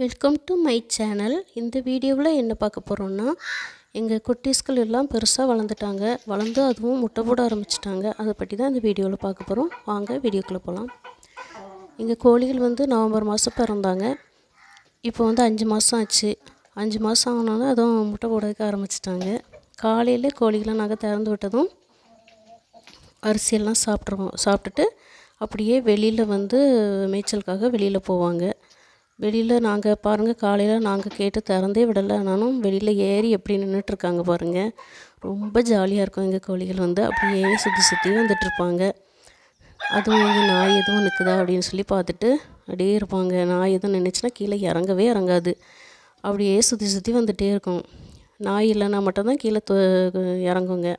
Welcome to my channel இந்த வீடியோவில் என்ன பார்க்க போகிறோன்னா எங்கள் குட்டீஸ்கள் எல்லாம் பெருசாக வளர்ந்துட்டாங்க. வளர்ந்து அதுவும் முட்டை போட ஆரம்பிச்சிட்டாங்க. அதை பற்றி தான் இந்த வீடியோவில் பார்க்க போகிறோம் வாங்க வீடியோக்குள்ளே போகலாம் எங்கள் கோழிகள் வந்து நவம்பர் மாதம் பிறந்தாங்க. இப்போ வந்து அஞ்சு மாதம் ஆச்சு. அஞ்சு மாதம் ஆனாலும் அதுவும் முட்டை போடக்க ஆரம்பிச்சிட்டாங்க. காலையில் கோழிகளை நாங்கள் திறந்து விட்டதும் அரிசியெல்லாம் சாப்பிட்ருவோம் சாப்பிட்டுட்டு அப்படியே வெளியில் வந்து மேய்ச்சலுக்காக வெளியில் போவாங்க. வெளியில் நாங்கள் பாருங்கள் காலையில் நாங்கள் கேட்டு திறந்தே விடலை. ஆனாலும் வெளியில் ஏறி எப்படி நின்றுட்டுருக்காங்க பாருங்கள் ரொம்ப ஜாலியாக இருக்கும் எங்கள் கோழிகள் வந்து. அப்படியே சுற்றி சுற்றி வந்துட்டுருப்பாங்க. அதுவும் எங்கள் நாய் எதுவும் நிற்குதா அப்படின்னு சொல்லி பார்த்துட்டு அப்படியே இருப்பாங்க. நாய் எதுவும் நின்றுச்சுன்னா கீழே இறங்கவே இறங்காது. அப்படியே சுற்றி சுற்றி வந்துகிட்டே இருக்கும். நாய் இல்லைன்னா மட்டும்தான் கீழே இறங்குங்க.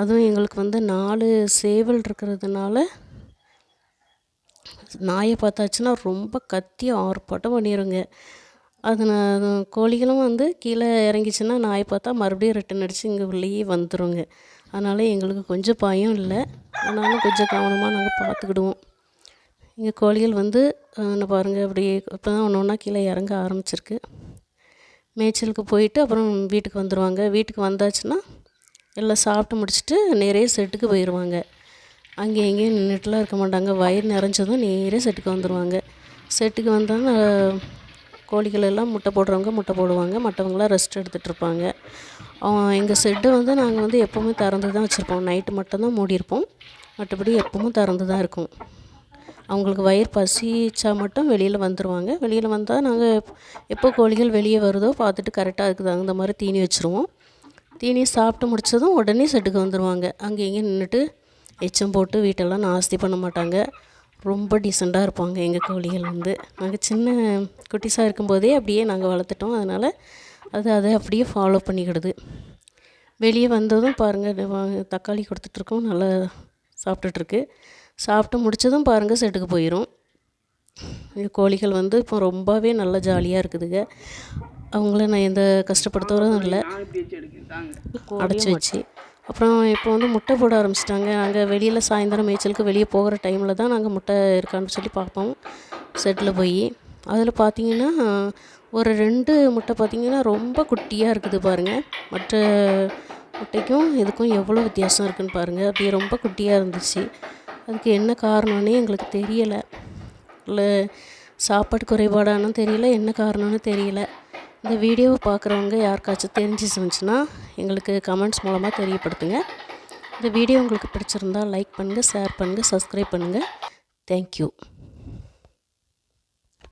அதுவும் எங்களுக்கு வந்து நாலு சேவல் இருக்கிறதுனால நாயை பார்த்தாச்சுன்னா ரொம்ப கத்தி ஆர்ப்பாட்டம் பண்ணிடுங்க அது நான் கோழிகளும் வந்து கீழே இறங்கிச்சின்னா நாயை பார்த்தா மறுபடியும் ரிட்டன் அடித்து இங்கே உள்ளேயே வந்துடுங்க அதனால் எங்களுக்கு கொஞ்சம் பயம் இல்லை. ஆனாலும் கொஞ்சம் கவனமாக நாங்கள் பார்த்துக்கிடுவோம். இங்கே கோழிகள் வந்து என்ன பாருங்கள் அப்படியே இப்போ தான் ஒன்று ஒன்றா கீழே இறங்க ஆரம்பிச்சிருக்கு. மேய்ச்சலுக்கு போயிட்டு அப்புறம் வீட்டுக்கு வந்துடுவாங்க வீட்டுக்கு வந்தாச்சுன்னா எல்லாம் சாப்பிட்டு முடிச்சுட்டு நிறைய செட்டுக்கு போயிடுவாங்க அங்கே எங்கேயும் நின்றுட்டுலாம் இருக்க மாட்டாங்க. வயிறு நிறைஞ்சதும் நேரே செட்டுக்கு வந்துடுவாங்க செட்டுக்கு வந்தாலும் கோழிகள் எல்லாம் முட்டை போடுறவங்க முட்டை போடுவாங்க. மற்றவங்களாம் ரெஸ்ட் எடுத்துகிட்டு இருப்பாங்க. எங்கள் செட்டு வந்து நாங்கள் வந்து எப்போவுமே திறந்து தான் வச்சுருப்போம். நைட்டு மட்டும்தான் மூடியிருப்போம் மற்றபடி எப்பவும் திறந்து தான் இருக்கும். அவங்களுக்கு வயிறு பசிச்சா மட்டும் வெளியில் வந்துடுவாங்க வெளியில் வந்தால் நாங்கள் எப்போ கோழிகள் வெளியே வருதோ பார்த்துட்டு கரெக்டாக இருக்குது தகுந்த மாதிரி தீனி வச்சுருவோம். தீனி சாப்பிட்டு முடித்ததும் உடனே செட்டுக்கு வந்துடுவாங்க அங்கே இங்கே நின்றுட்டு எச்சம் போட்டு வீட்டெல்லாம் நாஸ்தி பண்ண மாட்டாங்க. ரொம்ப டீசெண்டாக இருப்பாங்க எங்கள் கோழிகள் வந்து. நாங்கள் சின்ன குட்டிஸாக இருக்கும்போதே அப்படியே நாங்கள் வளர்த்துட்டோம். அதனால் அது அதை அப்படியே ஃபாலோ பண்ணிக்கிடுது. வெளியே வந்ததும் பாருங்கள் தக்காளி கொடுத்துட்ருக்கோம். நல்லா சாப்பிட்டுட்ருக்கு. சாப்பிட்டு முடித்ததும் பாருங்கள் செட்டுக்கு போயிடும் கோழிகள் வந்து இப்போ ரொம்பவே நல்ல ஜாலியாக இருக்குதுங்க. அவங்கள நான் எந்த கஷ்டப்படுத்துறதும் இல்லை. அடைச்சி வச்சு. அப்புறம் இப்போ வந்து முட்டை போட ஆரம்பிச்சிட்டாங்க. நாங்கள் வெளியில் சாயந்தரம் மேய்ச்சலுக்கு வெளியே போகிற டைமில் தான் நாங்கள் முட்டை இருக்கான்னு சொல்லி பார்ப்போம் செட்டில் போய். அதில் பார்த்தீங்கன்னா ஒரு ரெண்டு முட்டை பார்த்திங்கன்னா ரொம்ப குட்டியாக இருக்குது பாருங்கள் மற்ற முட்டைக்கும் இதுக்கும் எவ்வளோ வித்தியாசம் இருக்குதுன்னு பாருங்கள் அப்படியே ரொம்ப குட்டியாக இருந்துச்சு. அதுக்கு என்ன காரணம்னே எங்களுக்கு தெரியலை. இல்லை சாப்பாடு குறைபாடானு தெரியல என்ன காரணம்னு தெரியல. இந்த வீடியோவை பார்க்குறவங்க யாருக்காச்சும் தெரிஞ்சு தெரிஞ்சிச்சுன்னா எங்களுக்கு கமெண்ட்ஸ் மூலமாக தெரியப்படுத்துங்க. இந்த வீடியோ உங்களுக்கு பிடிச்சிருந்தால் லைக் பண்ணுங்கள் ஷேர் பண்ணுங்கள் சப்ஸ்கிரைப் பண்ணுங்கள் தேங்க்யூ